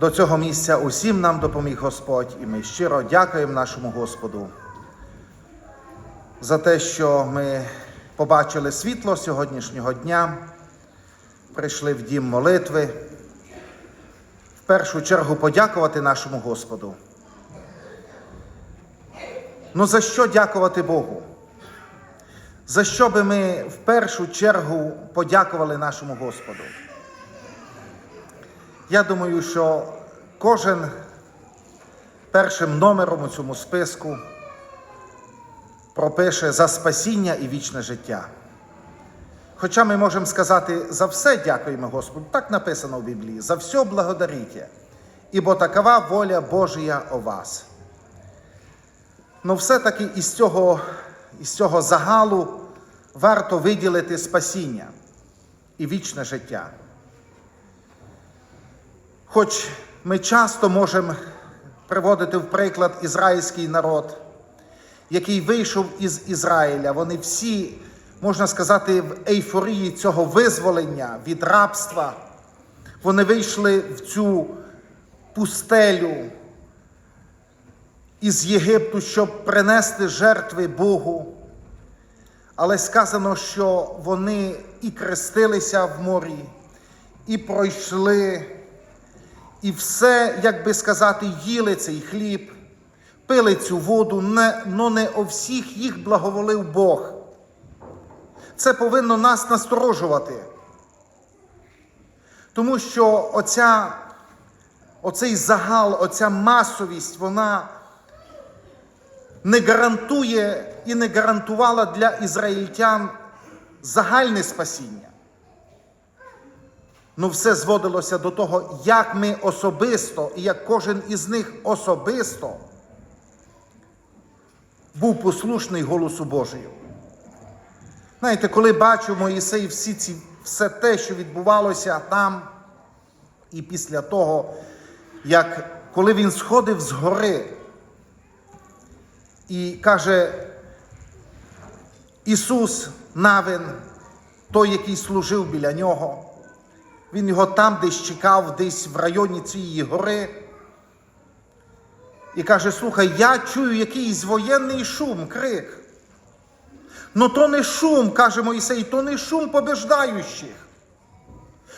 До цього місця усім нам допоміг Господь, і ми щиро дякуємо нашому Господу за те, що ми побачили світло сьогоднішнього дня, прийшли в дім молитви. В першу чергу подякувати нашому Господу. Ну за що дякувати Богу? За що би ми в першу чергу подякували нашому Господу? Я думаю, що кожен першим номером у цьому списку пропише за спасіння і вічне життя. Хоча ми можемо сказати за все дякуємо Господу, так написано в Біблії, за все благодарите, ібо такова воля Божія о вас. Ну, все-таки із цього, із цього загалу варто виділити спасіння і вічне життя. Хоч ми часто можемо приводити в приклад ізраїльський народ, який вийшов із Ізраїля, вони всі, можна сказати, в ейфорії цього визволення від рабства. Вони вийшли в цю пустелю із Єгипту, щоб принести жертви Богу. Але сказано, що вони і крестилися в морі, і пройшли, і все, як би сказати, їли цей хліб, пили цю воду, не, не о всіх їх благоволив Бог. Це повинно нас насторожувати. Тому що оця, оцей загал, оця масовість, вона не гарантує і не гарантувала для ізраїльтян загальне спасіння. Ну, все зводилося до того, як ми особисто, і як кожен із них особисто був послушний голосу Божию. Знаєте, коли бачу Моїсей всі ці, все те, що відбувалося там, і після того, як коли він сходив з гори, і каже Ісус Навин, той, який служив біля нього, він його там десь чекав, десь в районі цієї гори. І каже: слухай, я чую якийсь воєнний шум, крик. Ну то не шум, каже Моїсей, то не шум побеждаючих,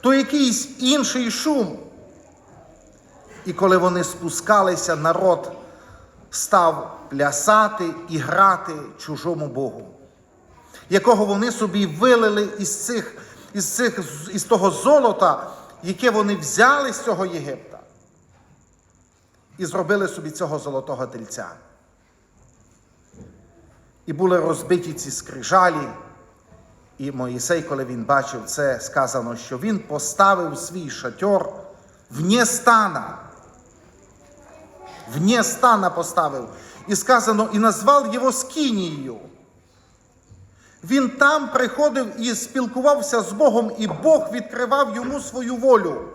то якийсь інший шум. І коли вони спускалися, народ став плясати і грати чужому Богу, якого вони собі вилили із цих, із, цих, із того золота, яке вони взяли з цього Єгипта, і зробили собі цього золотого тельця. І були розбиті ці скрижалі. І Моїсей, коли він бачив це, сказано, що він поставив свій шатьор вне стана. Вне стана поставив. І сказано, і назвав його Скінією. Він там приходив і спілкувався з Богом, і Бог відкривав йому свою волю.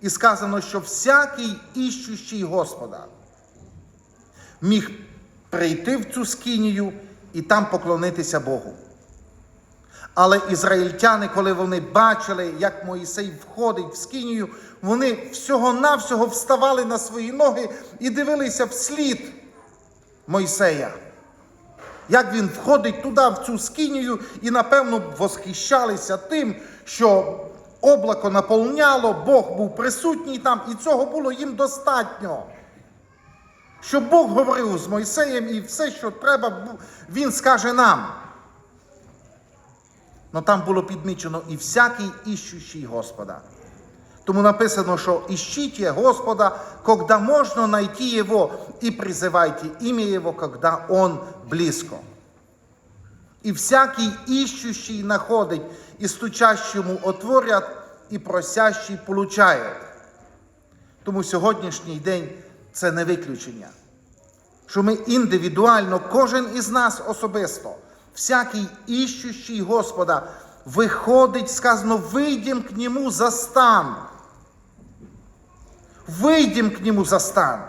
І сказано, що всякий іщущий Господа міг прийти в цю скинію і там поклонитися Богу. Але ізраїльтяни, коли вони бачили, як Моїсей входить в скинію, вони всього-навсього вставали на свої ноги і дивилися вслід Мойсея. Як він входить туди, в цю скинію, і, напевно, восхищалися тим, що облако наповняло, Бог був присутній там, і цього було їм достатньо. Щоб Бог говорив з Мойсеєм і все, що треба, Він скаже нам. Но там було підмічено і всякий іщущий Господа. Тому написано, що ищите Господа, когда можно найти Его, и призывайте имя Его, когда Он близко. І всякий іщущий находить, і стучащому отворять, і просящий получає. Тому сьогоднішній день це не виключення. Що ми індивідуально, кожен із нас особисто, всякий іщущий Господа, виходить, сказано, вийдем к нему за стан. Вийдем к нему за стан.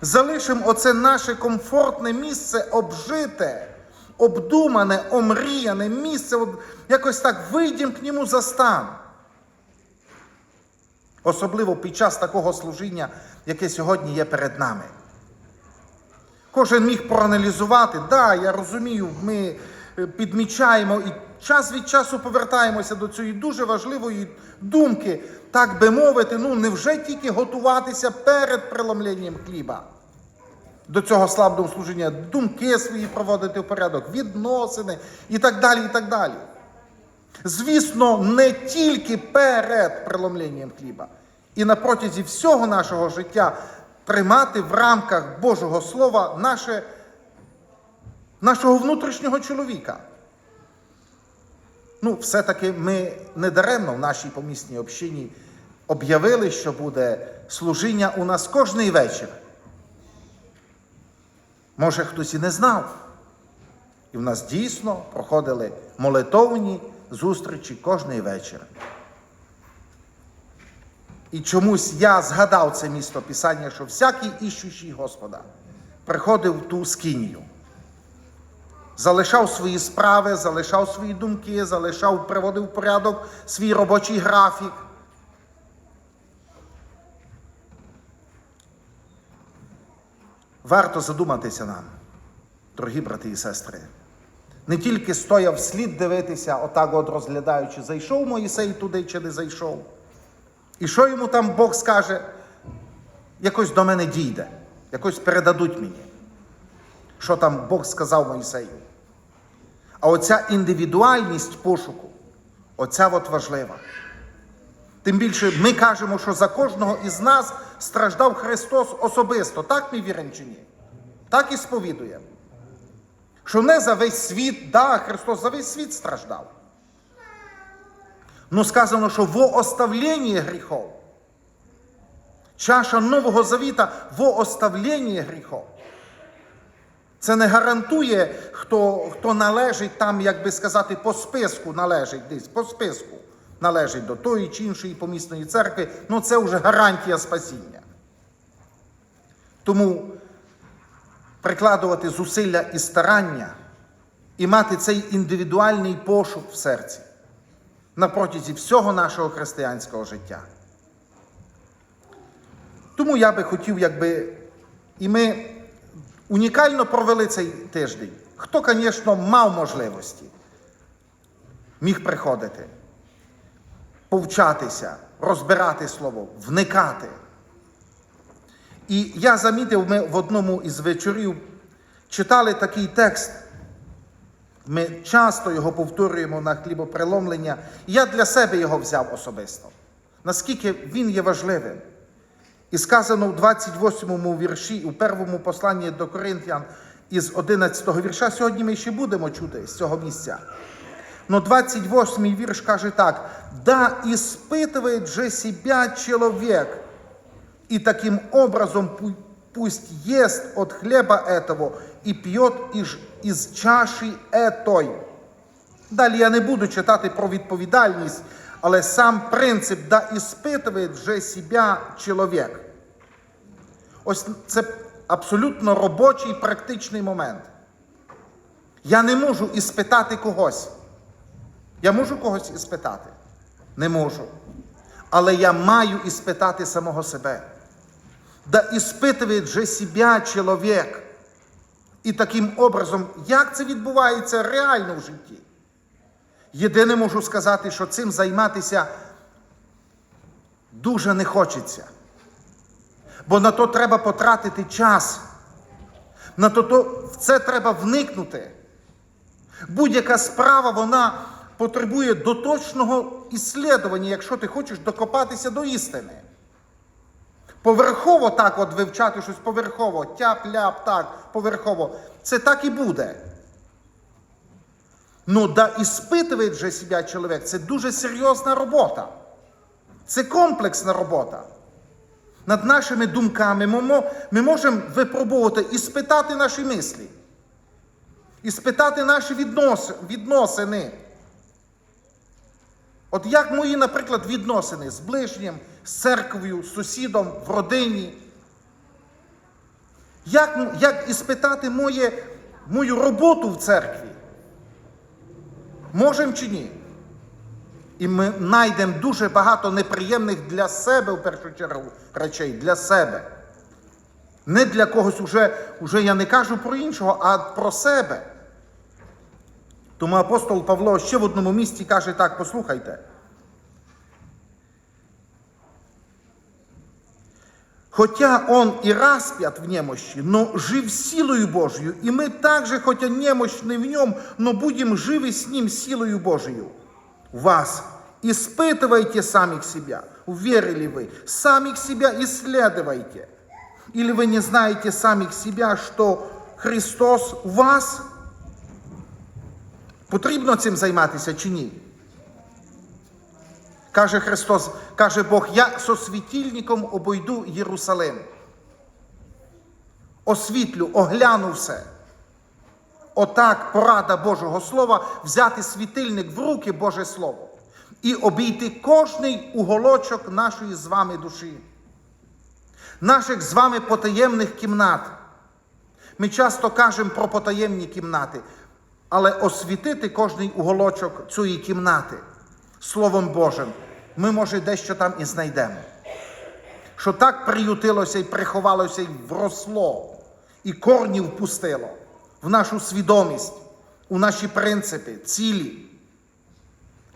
Залишимо оце наше комфортне місце обжите, обдумане, омріяне місце, якось так вийдем к нему за стан. Особливо під час такого служіння, яке сьогодні є перед нами. Кожен міг проаналізувати, да, я розумію, ми е, підмічаємо і час від часу повертаємося до цієї дуже важливої думки, так би мовити, ну невже тільки готуватися перед преломленням хліба? До цього славного служіння думки свої проводити в порядок, відносини і так далі. і так далі. Звісно, не тільки перед преломленням хліба, і на протязі всього нашого життя тримати в рамках Божого Слова наше, нашого внутрішнього чоловіка. Ну, все-таки ми не даремно в нашій помісній общині об'явили, що буде служіння у нас кожний вечір. Може, хтось і не знав. І в нас дійсно проходили молитовні зустрічі кожний вечір. І чомусь я згадав це місто Писання, що всякий іщущий Господа приходив в ту скинію. Залишав свої справи, залишав свої думки, залишав, приводив в порядок свій робочий графік. Варто задуматися нам, дорогі брати і сестри. Не тільки стояв слід дивитися, отак от розглядаючи, зайшов Моїсей туди чи не зайшов. І що йому там Бог скаже, якось до мене дійде, якось передадуть мені, що там Бог сказав Моїсею. А оця індивідуальність пошуку, оця от важлива. Тим більше ми кажемо, що за кожного із нас страждав Христос особисто. Так ми віримо чи ні? Так і сповідуємо. Що не за весь світ, да, Христос за весь світ страждав. Ну сказано, що во оставленні гріхов. Чаша Нового Завіта во оставленні гріхов. Це не гарантує, хто хто належить там, як би сказати, по списку належить десь, по списку належить до тої чи іншої помісної церкви. Ну це вже гарантія спасіння. Тому прикладувати зусилля і старання і мати цей індивідуальний пошук в серці на протязі всього нашого християнського життя. Тому я би хотів, якби і ми унікально провели цей тиждень. Хто, звісно, мав можливості, міг приходити, повчатися, розбирати слово, вникати. І я замітив, ми в одному із вечорів читали такий текст. Ми часто його повторюємо на хлібоприломлення. Я для себе його взяв особисто. Наскільки він є важливим. І сказано в 28 вірші, у первому посланні до Коринтян із 11 вірша, сьогодні ми ще будемо чути з цього місця. Но 28 вірш каже так: да испытывает же себя человек, и таким образом пу- пусть ест от хлеба этого и пьет із, із чаші етой. Далі я не буду читати про відповідальність, але сам принцип да іспитує вже себе чоловік. Ось це абсолютно робочий практичний момент. Я не можу іспитати когось. Я можу когось іспитати? Не можу. Але я маю іспитати самого себе. Да іспитує вже себе чоловік. І таким образом, як це відбувається реально в житті? Єдине можу сказати, що цим займатися дуже не хочеться. Бо на то треба потратити час. На то, то в це треба вникнути. Будь-яка справа, вона потребує доточного іслідування, якщо ти хочеш докопатися до істини. Поверхово так от вивчати щось поверхово, тяп-ляп, так, поверхово. Це так і буде. Ну, да іспитує вже себе чоловік, це дуже серйозна робота. Це комплексна робота. Над нашими думками ми, можемо випробувати і спитати наші мислі, і спитати наші відносини. От як мої, наприклад, відносини з ближнім, з церквою, з сусідом, в родині? Як, як іспитати моє, мою роботу в церкві? Можемо чи ні? І ми знайдемо дуже багато неприємних для себе в першу чергу речей, для себе. Не для когось уже, уже я не кажу про іншого, а про себе. Тому апостол Павло ще в одному місці каже так: послухайте. Хотя он и распят в немощи, но жив силою Божию, и мы также, хотя немощны в нем, но будем живы с ним силою Божию. Вас испытывайте самих себя. Уверили вы? Самих себя исследуйте. Или вы не знаете самих себя, що Христос у вас? Потрібно цим займатися чи ні? Каже Христос, каже Бог, я со світильником обойду Єрусалим. Освітлю, огляну все. Отак порада Божого Слова взяти світильник в руки Боже Слово і обійти кожний уголочок нашої з вами душі, наших з вами потаємних кімнат. Ми часто кажемо про потаємні кімнати, але освітити кожний уголочок цієї кімнати Словом Божим, ми, може, дещо там і знайдемо. Що так приютилося і приховалося, і вросло, і корні впустило в нашу свідомість, у наші принципи, цілі,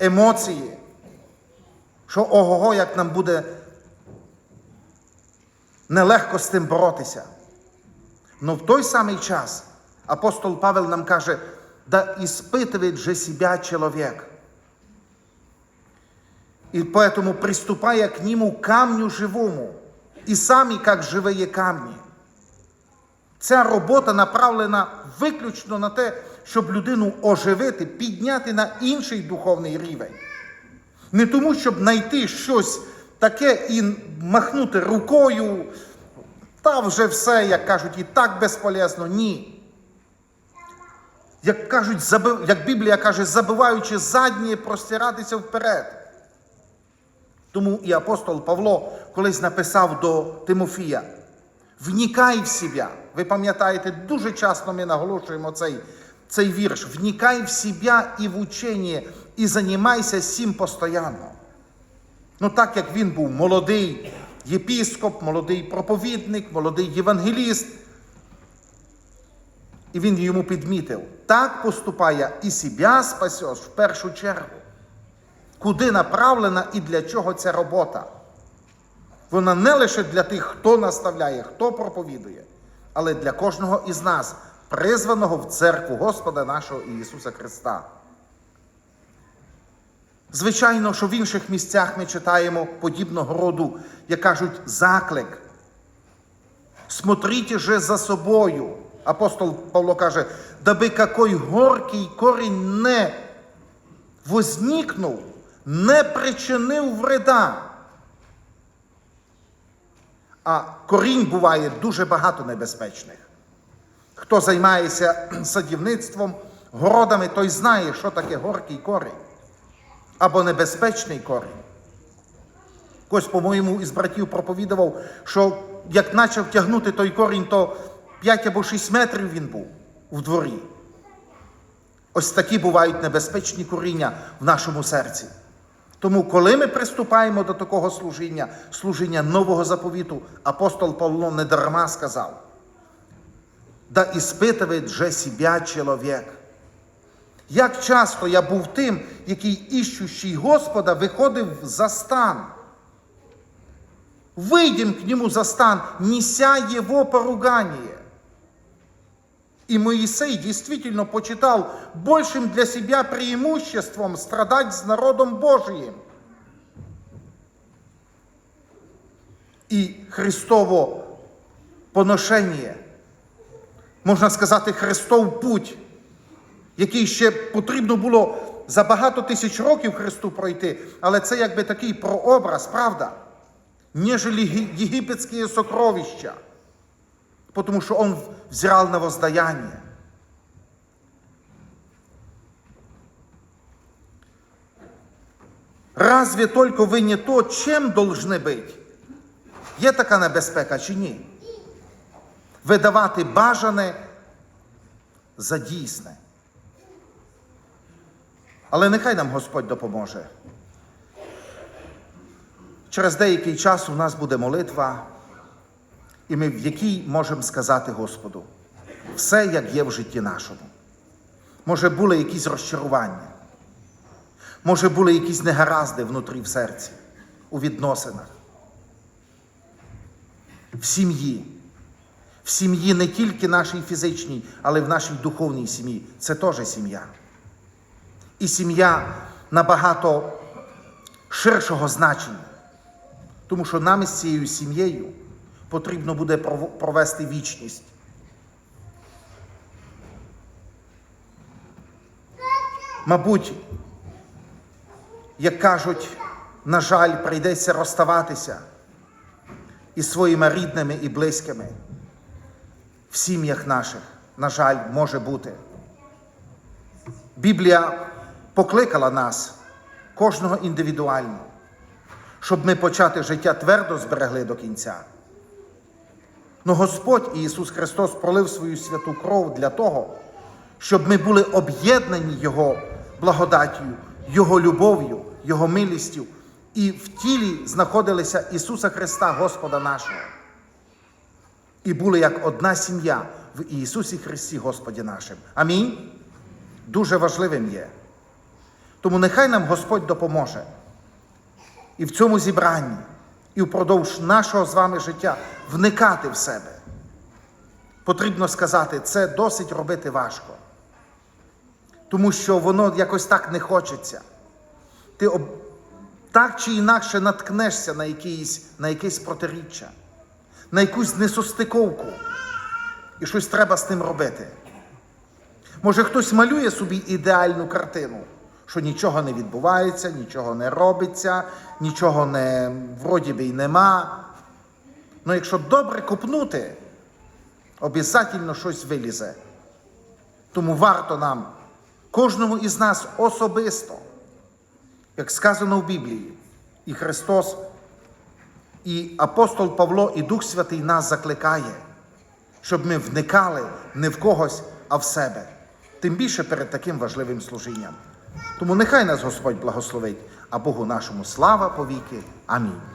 емоції, що ого-го, як нам буде нелегко з тим боротися. Но в той самий час апостол Павел нам каже, да испытывает же себя человек. И поэтому приступая к нему камню живому, і самі, як живі камні. Ця робота направлена виключно на те, щоб людину оживити, підняти на інший духовний рівень. Не тому, щоб знайти щось таке і махнути рукою, та вже все, як кажуть, і так безполезно. Ні. Як кажуть, заби- як Біблія каже, забиваючи заднє, простиратися вперед. Тому і апостол Павло колись написав до Тимофія: вникай в себе. Ви пам'ятаєте, дуже часто ми наголошуємо цей, цей вірш. Вникай в себе і в учення, і займайся сім постійно. Ну, так як він був молодий єпіскоп, молодий проповідник, молодий євангеліст. І він йому підмітив: так поступає і себе спасеш в першу чергу. Куди направлена і для чого ця робота? Вона не лише для тих, хто наставляє, хто проповідує, але для кожного із нас, призваного в церкву Господа нашого Ісуса Христа. Звичайно, що в інших місцях ми читаємо подібного роду, як кажуть, заклик. Смотрите же за собою. Апостол Павло каже, даби какой горький корінь не возникнув, не причинив вреда. А корінь буває дуже багато небезпечних. Хто займається садівництвом, городами, той знає, що таке горький корінь або небезпечний корінь. Хтось, по-моєму, із братів проповідував, що як почав тягнути той корінь, то 5 або 6 метрів він був у дворі. Ось такі бувають небезпечні коріння в нашому серці. Тому, коли ми приступаємо до такого служіння, служіння нового заповіту, апостол Павло не дарма сказав, да іспитывает же себя чоловік. Як часто я був тим, який іщущий Господа виходив за стан. Выйдем к нему за стан, неся его поругание. И Моисей действительно почитал большим для себя преимуществом страдать с народом Божиим. І Христово поношення, можна сказати, Христов путь, який ще потрібно було за багато тисяч років Христу пройти, але це якби такий прообраз, правда? ге- египетские сокровища, потому что он взирал на воздаяние. Разве только ви не то, чим должны бути? Є така небезпека чи ні? Видавати бажане за дійсне. Але нехай нам Господь допоможе. через деякий час у нас буде молитва, і ми в якій можемо сказати Господу, все як є в житті нашому. Може, були якісь розчарування, може, були якісь негаразди внутрі в серці, у відносинах, в сім'ї. В сім'ї не тільки нашій фізичній, але й в нашій духовній сім'ї. Це теж сім'я. І сім'я набагато ширшого значення. Тому що нам із цією сім'єю потрібно буде провести вічність. Мабуть, як кажуть, на жаль, прийдеться розставатися із своїми рідними і близькими. В сім'ях наших, на жаль, може бути. Біблія покликала нас, кожного індивідуально, щоб ми почати життя твердо зберегли до кінця. Но Господь Ісус Христос пролив свою святу кров для того, щоб ми були об'єднані Його благодаттю, Його любов'ю, Його милістю, і в тілі знаходилися Ісуса Христа, Господа нашого. І були як одна сім'я в Ісусі Христі, Господі нашим. Амінь. Дуже важливим є. Тому нехай нам Господь допоможе і в цьому зібранні, і впродовж нашого з вами життя вникати в себе. Потрібно сказати, це досить робити важко, тому що воно якось так не хочеться. Ти об... так чи інакше наткнешся на якісь, на якесь протиріччя, на якусь несостиковку, і щось треба з тим робити. Може, хтось малює собі ідеальну картину, що нічого не відбувається, нічого не робиться, нічого не вроді би й нема. Ну якщо добре копнути, обов'язково щось вилізе. Тому варто нам, кожному із нас особисто, як сказано в Біблії, і Христос, і апостол Павло, і Дух Святий нас закликає, щоб ми вникали не в когось, а в себе. Тим більше перед таким важливим служінням. Тому нехай нас Господь благословить, а Богу нашому слава повіки. Амінь.